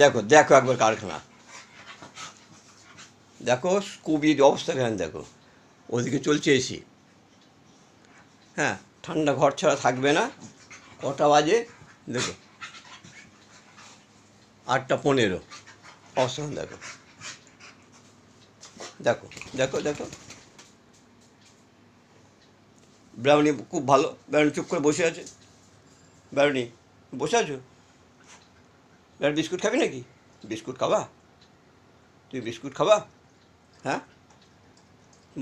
দেখো দেখো একবার কারখানা। দেখো কুবির অবস্থা কেন দেখো? ওদিকে চলছে এসি হ্যাঁ ঠান্ডা ঘর ছাড়া থাকবে না। কটা বাজে? দেখো। আটটা পনেরো। অবস্থা দেখো? দেখো দেখো দেখো। ব্রাউনি খুব ভালো। ব্রাউনি চুপ করে বসে আছে। ব্রাউনি, বসে আছো? ব্রাউনি বিস্কুট খাবি নাকি? বিস্কুট খাবা? তুই বিস্কুট খাবা? হ্যাঁ?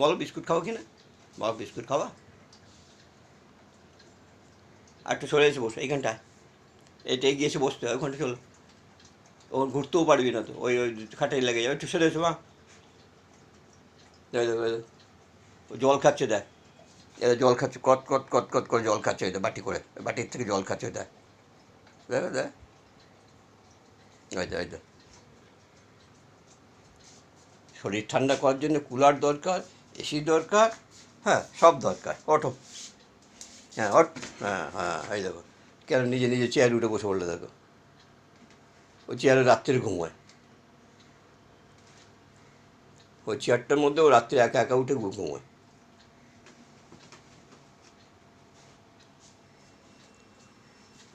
বলো বিস্কুট খাব কি না বলো বিস্কুট খাবা? আর একটু সরে এসে বসো, এইখানটায়। এইটা এগিয়ে এসে বসতে হয়, ওখানটা চলো। ও ঘুরতেও পারবি না তো, ওই ওই খাটাই লেগে যাবে। একটু সরে এসো, মা। জল খাচ্ছে, দেখ। এরা জল খাচ্ছে, কট কট কট কট করে জল খাচ্ছে এটা বাটি করে। বাটির থেকে জল খাচ্ছে দেখ দেখ দেখ। ওই দেখ, ওই দেখ। শরীর ঠান্ডা করার জন্য কুলার দরকার এসি দরকার হ্যাঁ সব দরকার অটো। হ্যাঁ অট হ্যাঁ হ্যাঁ এই দেখো। কেন নিজে নিজে চেয়ার উঠে বসে পড়লে দেখো। ওই চেয়ারে রাত্রে ঘুমোয়। ওই চেয়ারটার মধ্যে ও রাত্রে একা একা উঠে ঘুমোয়।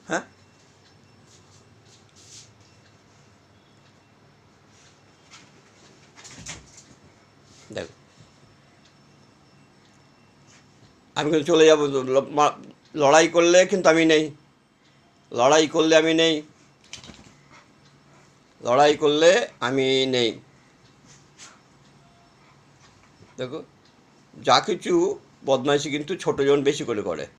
হ্যাঁ? দেখো। আমি কিন্তু চলে যাব লড়াই করলে কিন্তু আমি নেই। লড়াই করলে আমি নেই। লড়াই করলে আমি নেই। দেখো, যা কিছু বদমাইশি কিন্তু ছোটোজন বেশি করে করে।